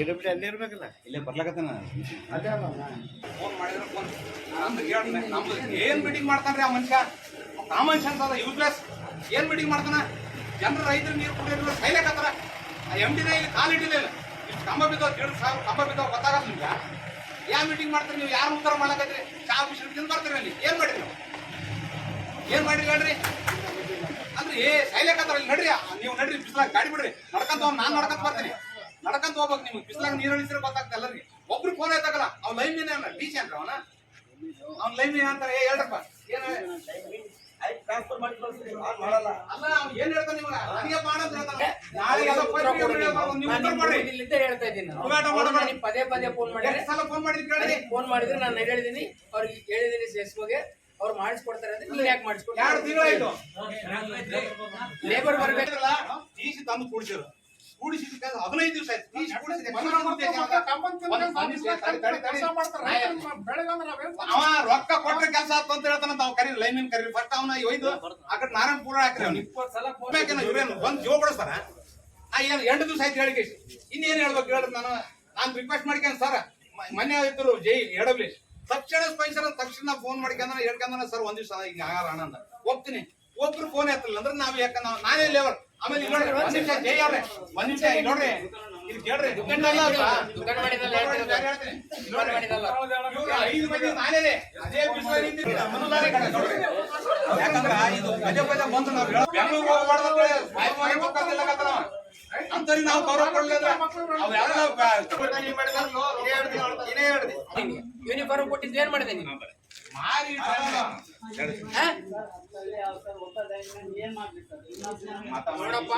ಎಡಬಿಡಿ ಅಲ್ಲೇ ಇರ್ಬೇಕಲ್ಲ. ಇಲ್ಲೇ ಬರ್ಲಕತ್ತಾನ. ಅದೇ ಅಲ್ಲ ಫೋನ್ ಮಾಡಿದ್ರೆ ಫೋನ್. ನಮ್ದು ಹೇಳ್ ನಮ್ದು ಏನ್ ಮೀಟಿಂಗ್ ಮಾಡ್ತಾನ್ರಿ ಆ ಮನುಷ್ಯ? ಆ ಮನುಷ್ಯ ಅಂತ ಯೂಸ್ಲೆಸ್ ಏನು ಮೀಟಿಂಗ್ ಮಾಡ್ತಾನ? ಜನರು ರೈತರು ನೀರು ಕುಡಿಯೋದು ಕೈಲೇಕತ್ತಾರ ಆ ಎಂ ಡಿನ ಇಲ್ಲಿ ಕಾಲು ಇಟ್ಟಿಲ್ಲ ಇಷ್ಟು ಕಂಬ ಬಿದ್ದಾವ ಎರಡು ಸಾವಿರ ಕಂಬ ಬಿದ್ದಾವ ಗೊತ್ತಾಗಲ್ಲ ನಿಮ್ಗೆ. ಯಾವ ಮೀಟಿಂಗ್ ಮಾಡ್ತಾರೆ ನೀವು? ಯಾರು ಉತ್ತರ ಮಾಡಕತ್ರಿ ಚಾ ಬಿಸಿ ತಿಂದು ಬರ್ತೀರಿ ಅಲ್ಲಿ. ಏನು ಮಾಡಿರಿ ನೀವು? ಏನ್ ಮಾಡಿರಿ ಹೇಳ್ರಿ? ಅಂದ್ರೆ ಏ ಸೈಲೇಕತ್ತಾರ ಇಲ್ಲಿ ನಡ್ರಿ ನೀವು ನಡ್ರಿ ಬಿಸ್ಲಾಗ ಗಾಡಿ ಬಿಡ್ರಿ. ನಡ್ಕಂತ ನಾನ್ ನಡ್ಕಂತ ಬರ್ತೀನಿ. ನಡ್ಕಂತ ಹೋಗ್ಬೇಕು ನಿಮ್ಗೆ ಬಿಸಿಲಾಗ ನೀರು ಇಳಿಸಿದ್ರೆ ಗೊತ್ತಾಗ್ತದೆ ಎಲ್ಲರಿಗೆ ಒಬ್ರು ಫೋನ್ ಆಯ್ತಾಗಲ್ಲ ಅವ್ನ ಲೈನ್ ಮೀನೇ ಅಲ್ಲ ಬೀಚ್ ಏನ್ರ ಅವನ? ಅವ್ನ ಲೈನ್ ಮೀನ್ ಅಂತಾರೆ ಏ ಹೇಳ್ರಪ್ಪ. ಏನ? ಅಲ್ಲ ಅವ್ನು ಏನ್ ಹೇಳ್ತಾನೆ ನಿಮ್ಗ ನನಗೆ ಮಾಡ ಅಂತ ಹೇಳ್ತಾನೆ. ನಾಳೆ ಎಲ್ಲ ಫೋನ್ ಮಾಡಿ ನೀವು ಉತ್ತರ ಮಾಡ್ರಿ ಇಲ್ಲಿಂದ ಹೇಳ್ತಾ ಇದ್ದೀನಿ. ಪದೇ ಪದೇ ಫೋನ್ ಸಲ ಫೋನ್ ಮಾಡಿದ್ ಫೋನ್ ಮಾಡಿದ್ರೆ ನಾನು ಹೇಳಿದೀನಿ ಅವ್ರಿಗೆ ಹೇಳಿದೀನಿ ಸೇಸ್ಕೋಗೆ ಅವ್ರು ಮಾಡಿಸ್ಕೊಡ್ತಾರೆ ಅಂದ್ರೆ ನೀನ್ ಯಾಕೆ ಮಾಡಿಸ್ಕೊಡ್ತಾರೆ? ಎರಡು ತಿಂಗಳಾಯ್ತು. ಲೇಬರ್ ಬರ್ಬೇಕಲ್ಲ ಈಸಿ ತಂದು ಕೂಡಿಸಿರು. ಕೂಡಿಸಿದ ಹದಿನೈದು ದಿವಸ. ಅವ ರೊಕ್ಕ ಕೊಟ್ರ ಕೆಲಸ ಆಯ್ತು ಅಂತ ಹೇಳ್ತಾನ ನಾವು ಕರೀರಿ ಲೈನ್ ಕರೀರಿ. ಫಸ್ಟ್ ಅವನ ಒಯ್ದು ಆ ಕಡೆ ನಾರಾಯಣಪುರ ಹಾಕ್ರಿ ಅವ್ನು ಇಪ್ಪತ್ತು ಸಲ ಇವ್ರೇನು ಬಂದು ಜೀವ ಬಿಡಿಸ್ತಾರ? ನಾ ಏನು ಎಂಟು ದಿವಸ ಆಯ್ತು ಹೇಳಿಕೆ ಇನ್ನೇನು ಹೇಳ್ಬೇಕು ಹೇಳ್ರಿ ನಾನು? ನಾನು ರಿಕ್ವೆಸ್ಟ್ ಮಾಡ್ಕೊಂಡ್ ಸರ್ ಮನೆ ಇದ್ರು ಜೈ ಎಡಬ್ಲಿ. ತಕ್ಷಣ ಸ್ಪೈಸರ್ ತಕ್ಷಣ ಫೋನ್ ಮಾಡ್ಕೊಂಡ ಹೇಳ್ಕೊಂಡ ಸರ್ ಒಂದ್ ದಿವಸ ಹಿಂಗ ಆಗಾರ ಅಣ್ಣ ಹೋಗ್ತೀನಿ. ಒಬ್ರು ಫೋನ್ ಎತ್ತಲ್ಲ ಅಂದ್ರೆ ನಾವ್ ಯಾಕಂದ್ರೆ ನಾನೇ ಲೇವರ್ ಆಮೇಲೆ ಇಲ್ಲಿ ನೋಡ್ರಿ ಒಂದ್ ನಿಮಿಷ ಜೈ ಅವ್ರೆ ಒಂದ್ ನಿಮಿಷ ಇಲ್ಲಿ ನೋಡ್ರಿ ಇಲ್ಲಿ ಕೇಳ್ರಿ ದುಕಾನ್ ಅಲ್ಲ ಅಲ್ವಾ? ದುಕಾನ್ ಮಾಡಿದ್ದಲ್ಲ, ದುಕಾನ್ ಮಾಡಿದ್ದು ಬೇರೆ ಹೇಳ್ತೀನಿ. ಇಲ್ಲಿ ನೋಡ್ರಿ. ಮಾಡಿದ್ದಲ್ಲ. ಇವ್ರು ಐದು ಮಂದಿ ನಾನೇ ಅದೇ ಬಿಸಿಲಲ್ಲಿ ನಿಂತಿದ್ದೀರ. ಮನುಲಾರಿ ಕಡೆ ನೋಡ್ರಿ. ಯಾಕಂದ್ರ ಇದು ನಾವು ಹೇಳೋದು. ಬೆಂಗ್ಳೂರ್ಗ್ ಹೋಗ್ಬಾರ್ದು ಅಂತ ಹೇಳಿ ಬಾಯಿ ಮಾಡಿ ಮಕ್ಕಳಿಲ್ಲ ಕತ್ತಲ ಅವ. ಅಂತವ್ರಿಗೆ ನಾವು ಗೌರವ ಕೊಡ್ಲಿಲ್ಲ ಅವ್ ಯಾರೋ ಯೂನಿಫಾರ್ಮ್ ಕೊಟ್ಟಿದ್ದು ಏನ್ ಮಾಡಿದೆ ನೀನು ಮಾರಿ ಇಟ್ಟಾರಲ್ಲ. ಹಾ? ನೋಡಪ್ಪ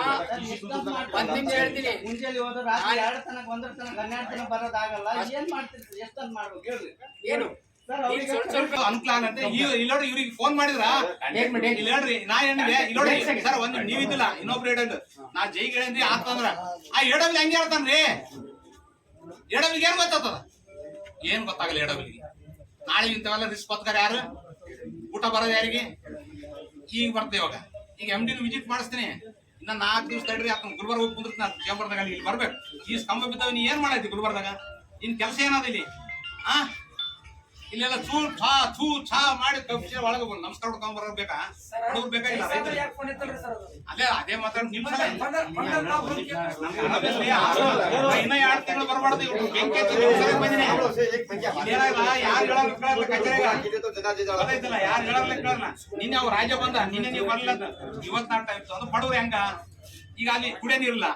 ಒಂದ್ ನಿಮಿಷ ಹೇಳ್ತೀನಿ. ಮುಂಜಾನೆ ರಾತ್ರಿ ಎರಡು ತನಕ ಒಂದರ ತನಕ ಹನ್ನೆರಡು ತನಕ ಬರೋದಾಗಲ್ಲ. ಏನ್ ಮಾಡ್ತಿರ್ತೀರಿ ಎಷ್ಟಂತ ಮಾಡ್ಬೇಕು? ಹೇಳ್ರಿ. ಏನು? ಅಂತ ಇವ್ರಿಗೆ ಫೋನ್ ಮಾಡಿದ್ರ? ಇಲ್ಲ ಹೇಳ್ರಿ. ನಾ ಏನಿದೆ ಸರ್ ಒಂದ್ ನೀವ್ ಇದ್ದಿಲ್ಲ ಇನ್ನೊಬ್ರು ಹೇಳಂದ್ ನಾ ಜೈ ಹೇಳಂದ್ರಿ ಆತಂದ್ರ ಆ ಎಡಬಿಲ್ ಹೆಂಗ್ ಹೇಳ್ತಾನ್ರಿ? ಎಡಬಿಲ್ಗೆ ಏನ್ ಗೊತ್ತಾಗ್ತದ? ಏನ್ ಗೊತ್ತಾಗಲ್ಲ ಎಡಬಿಲ್ಗೆ ನಾಳೆ ಇಂಥವೆಲ್ಲ ರಿಸ್ಕ್ ಬತ್ಕಾರ ಯಾರು? ಊಟ ಬರೋದು ಯಾರಿಗೆ? ಈಗ ಬರ್ತೇವೆ ಇವಾಗ. ಈಗ ಎಂ ಡಿನ ವಿಸಿಟ್ ಮಾಡಿಸ್ತೀನಿ. ಇನ್ನ ನಾಲ್ಕು ದಿವಸ ತಡ್ರಿ, ಆತನ ಗುಲ್ಬರ್ಗ ಹೋಗಿ ಕುಂದ್ರತ್ ನಾನು ಚೇಂಬರ್ದಾಗ ಅಲ್ಲಿ ಇಲ್ಲಿ ಬರ್ಬೇಕು. ಈ ಸ್ತಂಭ ಬಿದ್ದಾವ ನೀ ಏನ್ ಮಾಡೈತಿ ಗುಲ್ಬರ್ದಾಗ? ಇನ್ ಕೆಲಸ ಏನದ ಇಲ್ಲಿ? ಆ? ಇಲ್ಲೆಲ್ಲ ಚೂ ಛಾ ಚೂ ಛಾ ಮಾಡಿ ಕಬ್ಬಿಸಿ ಒಳಗೆ ಬಂದು ನಮಸ್ಕಾರ ಹೊಡ್ಕೊಂಡ್ ಬರಬೇಕಾ ಹುಡುಗರು ಬೇಕಾಗಿಲ್ಲ ರೈತರಿಗೆ ಅದೇ ಅದೇ ಮಾತಾಡ್ ನಿಮ್ ಸಲ ಆಮೇಲೆ ಆರು- ಇನ್ನ ಎರಡು ತಿಂಗಳು ಬರಬಾರ್ದು ಇವ್ರು ಬೆಂಕಿ ಹಚ್ಚಿ ನಿಮ್ ಸಲಕ್ ಬಂದಿನಿ. ಇಲ್ಲೇನಾಗಿಲ್ಲ, ಯಾರ್ ಹೇಳೋರ್ ಕೇಳಲ್ಲ ಕಚೇರಿಗ. ಗೊತ್ತಾಯ್ತಲ್ಲ, ಯಾರ್ ಹೇಳೋರ್ಲೆ ಕೇಳಲ್ಲ. ನಿನ್ನೆ ಅವ್ರ ರಾಜ ಬಂದ ನಿನ್ನೆ ನೀವು ಬರ್ಲಿಲ್ಲ ಅಂತ. ಇವತ್ ನಾಟ ಇತ್ತು ಅದು ಬಡವ್ರು ಹೆಂಗ ಈಗ ಅಲ್ಲಿ ಕುಡಿಯೋ ನೀರಿಲ್ಲ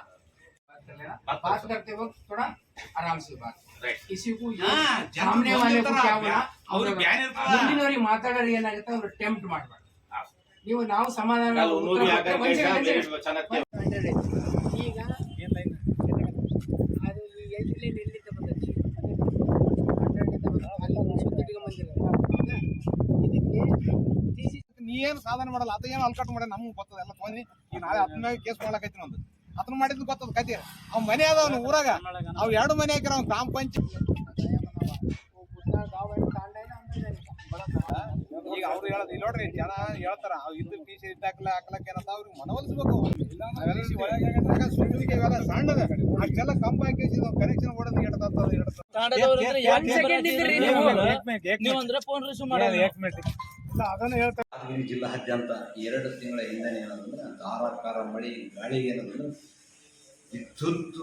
बात करते वक्त थोड़ा आराम से बात किसी को ಹಾ, ಜನ सामने वाले को ಬಂದಿರ್ತಾರ, क्या बोला ಅವ್ರು ಬ್ಯಾನ್ ಇರ್ತಾರ. ಮುಂದಿನವರಿಗೆ ಮಾತಾಡೋರು ಏನಾಗುತ್ತೆ ಅವ್ರು ಟೆಂಪ್ಟ್ ಮಾಡ್ಬಾರ್ದು ನೀವು ನಾವು ಸಮಾಧಾನ ನಾವು ಉತ್ತರ ನೂರು ಯಾಕೆ ಕೊಡ್ತೇವೆ. ಒಂದ್ second, ಕೇಳ್ತಾ ಒಂದ್ ಚೆನ್ನಾಗಿ second. ಈಗ ಅದು ಈ ಎಲ್ಲಿ ಎಲ್ಲಿಂದ ಬಂದದ್ದು? ಹನ್ನೆರಡರಿಂದ ಬಂದದ್ದು. ಅಲ್ಲಿ ಸುತ್ತಿಗೆ ಬಂದಿರೋದು. ಹೌದಾ? ಇದಕ್ಕೆ TC ನೀ ಏನು ಸಾಧನೆ ಮಾಡಲ್ಲ ಆತ ಏನು ಅಲ್ಕಟ್ ಮಾಡಿ ನಮ್ಗೆ ಗೊತ್ತದ ಎಲ್ಲ ತೊಗೊಂಡಿ ಈಗ ನಾಳೆ ಹತ್ತನ ಮ್ಯಾಗ ಕೇಸ್ ಮಾಡ್ಲಕೈತಿ ಒಂದು ಅದನ್ನ ಮಾಡಿದ್ ಗೊತ್ತದ ಕತೆ ಅವ್ ಮನೆ ಅದ ಅವ್ನ ಊರಾಗ ಅವ್ ಎರಡು ಮನೆ ಹಾಕಿರ ಅವ್ನ ಗ್ರಾಮ ಪಂಚಾಯತ್ ಈಗ ಅವ್ರು ಹೇಳೋದು ಇಲ್ಲಿ ನೋಡ್ರಿ ಜನ ಹೇಳ್ತಾರ ಅವ್ ಇದ್ದು ಪೀಸ್ ಸಿ ಇದ್ದಾಕಲ ಹಾಕ್ಲಕ್ ಏನಂತ ಅವ್ರಿಗೆ ಮನವೊಲಿಸ್ಬೇಕು ನಾವೆಲ್ಲ ಸುಮ್ಮನಿಗೆ ಇವೆಲ್ಲ ಸಣ್ಣದ ಅಷ್ಟೆಲ್ಲ ಕಂಬ ಹಾಕಿ ಕನೆಕ್ಷನ್ ಕೊಡೋದು ಎಡ್ತದ ನೀವು ಅಂದ್ರೆ ಫೋನ್ ರಿಸೀವ್ ಅದನ್ನ ಹೇಳ್ತಾರೆ ಯಾದಗಿರಿ ಜಿಲ್ಲಾದ್ಯಂತ ಎರಡು ತಿಂಗಳ ಹಿಂದೆ ಏನಂದ್ರೆ ಧಾರಾಕಾರ ಮಳೆ ಗಾಳಿಗೆ ಏನಂದ್ರೆ ವಿದ್ಯುತ್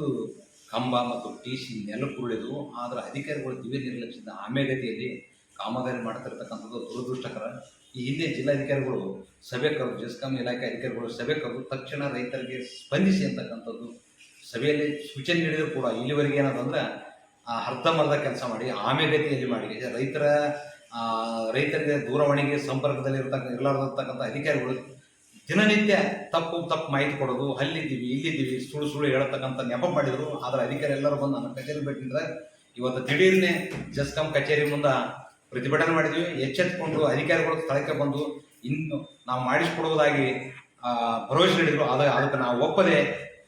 ಕಂಬ ಮತ್ತು ಟಿ ಸಿ ನೆಲಕ್ಕುರುಳಿದು ಆದರೆ ಅಧಿಕಾರಿಗಳು ದಿವ್ಯ ನಿರ್ಲಕ್ಷ್ಯದ ಆಮೆಗತಿಯಲ್ಲಿ ಕಾಮಗಾರಿ ಮಾಡ್ತಿರ್ತಕ್ಕಂಥದ್ದು ದುರದೃಷ್ಟಕರ. ಈ ಹಿಂದೆ ಜಿಲ್ಲಾಧಿಕಾರಿಗಳು, ಸಭೆ ಕರೆದು, ಜೆಸ್ಕಾಂ ಇಲಾಖೆ ಅಧಿಕಾರಿಗಳು ಸಭೆ ಕರೆದು ತಕ್ಷಣ ರೈತರಿಗೆ ಸ್ಪಂದಿಸಿ ಅಂತಕ್ಕಂಥದ್ದು ಸಭೆಯಲ್ಲಿ ಸೂಚನೆ ನೀಡಿದರೂ ಕೂಡ. ಇಲ್ಲಿವರೆಗೆ ಏನದಂದ್ರೆ ಅರ್ಧಂಬರ್ಧ ಕೆಲಸ ಮಾಡಿ ಆಮೆಗತಿಯಲ್ಲಿ ಮಾಡಿ ರೈತರ ರೈತರಿಗೆ ದೂರವಾಣಿಗೆ ಸಂಪರ್ಕದಲ್ಲಿ ಇರ್ತಕ್ಕ ಇರಲಾರ್ದಿರ್ತಕ್ಕಂಥ ಅಧಿಕಾರಿಗಳು ದಿನನಿತ್ಯ ತಪ್ಪು ತಪ್ಪು ಮಾಹಿತಿ ಕೊಡೋದು, ಅಲ್ಲಿದ್ದೀವಿ, ಇಲ್ಲಿದ್ದೀವಿ, ಸುಳ್ಳು ಸುಳ್ಳು ಹೇಳ್ತಕ್ಕಂಥ ನೆಪ ಮಾಡಿದರು. ಆದರೆ ಅಧಿಕಾರಿ ಎಲ್ಲರೂ ಬಂದು ನನ್ನ ಕಚೇರಿ ಬಿಟ್ಟಿದ್ರೆ ಇವತ್ತು ದಿಢೀರ್ನೆ ಜಸ್ಕಾಂ ಕಚೇರಿ ಮುಂದೆ ಪ್ರತಿಭಟನೆ ಮಾಡಿದ್ವಿ. ಎಚ್ಚೆತ್ಕೊಂಡು ಅಧಿಕಾರಿಗಳು ಸ್ಥಳಕ್ಕೆ ಬಂದು ಇನ್ನು ನಾವು ಮಾಡಿಸಿಕೊಡುವುದಾಗಿ ಭರವಸೆ ನೀಡಿದ್ರು. ಅದ ಅದಕ್ಕೆ ನಾವು ಒಪ್ಪದೆ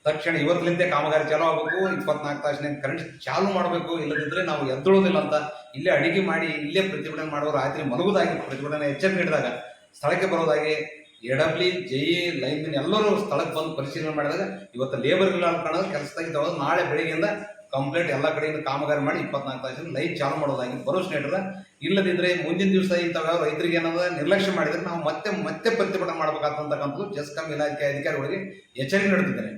ತಕ್ಷಣ ಇವತ್ತಿನಿಂದ ಕಾಮಗಾರಿ ಚಾಲೂ ಆಗಬೇಕು, ಇಪ್ಪತ್ನಾಲ್ಕು ತಾಸಿನ ಕರೆಂಟ್ ಚಾಲೂ ಮಾಡಬೇಕು ಇಲ್ಲದಿದ್ದರೆ ನಾವು ಎದ್ದೊಳೋದಿಲ್ಲ ಅಂತ ಇಲ್ಲೇ ಅಡಿಗೆ ಮಾಡಿ, ಇಲ್ಲೇ ಪ್ರತಿಭಟನೆ ಮಾಡುವ ರಾತ್ರಿ ಮಲಗುವುದಾಗಿ ಪ್ರತಿಭಟನೆ ಎಚ್ಚರಿಕೆ ನೀಡಿದಾಗ ಸ್ಥಳಕ್ಕೆ ಬರೋದಾಗಿ ಎಡಬ್ಲಿ ಜೆ ಇ ಲೈನ್ ಎಲ್ಲರೂ ಸ್ಥಳಕ್ಕೆ ಬಂದು ಪರಿಶೀಲನೆ ಮಾಡಿದಾಗ ಇವತ್ತು ಲೇಬರ್ ಇಲ್ಲ ಕಾರಣದ ಕೆಲಸದಾಗ ತಗೊಳ್ಳೋದು ನಾಳೆ ಬೆಳಿಗ್ಗೆಯಿಂದ ಕಂಪ್ಲೀಟ್ ಎಲ್ಲ ಕಡೆಯಿಂದ ಕಾಮಗಾರಿ ಮಾಡಿ ಇಪ್ಪತ್ನಾಲ್ಕು ತಾಸಿನ ಲೈಟ್ ಚಾಲು ಮಾಡೋದಾಗಿ ಭರವಸೆ ನೀಡಿದ್ರೆ ಇಲ್ಲದಿದ್ರೆ ಮುಂದಿನ ದಿವಸ ಇಂಥವ ರೈತರಿಗೆ ಏನದ ನಿರ್ಲಕ್ಷ್ಯ ಮಾಡಿದ್ರೆ ನಾವು ಮತ್ತೆ ಮತ್ತೆ ಪ್ರತಿಭಟನೆ ಮಾಡಬೇಕಾದಂತಕ್ಕಂಥದ್ದು ಜಸ್ಕಾಂ ಇಲಾಖೆ ಅಧಿಕಾರಿಗಳಿಗೆ ಎಚ್ಚರಿಕೆ ನೀಡುತ್ತಿದ್ದೇನೆ.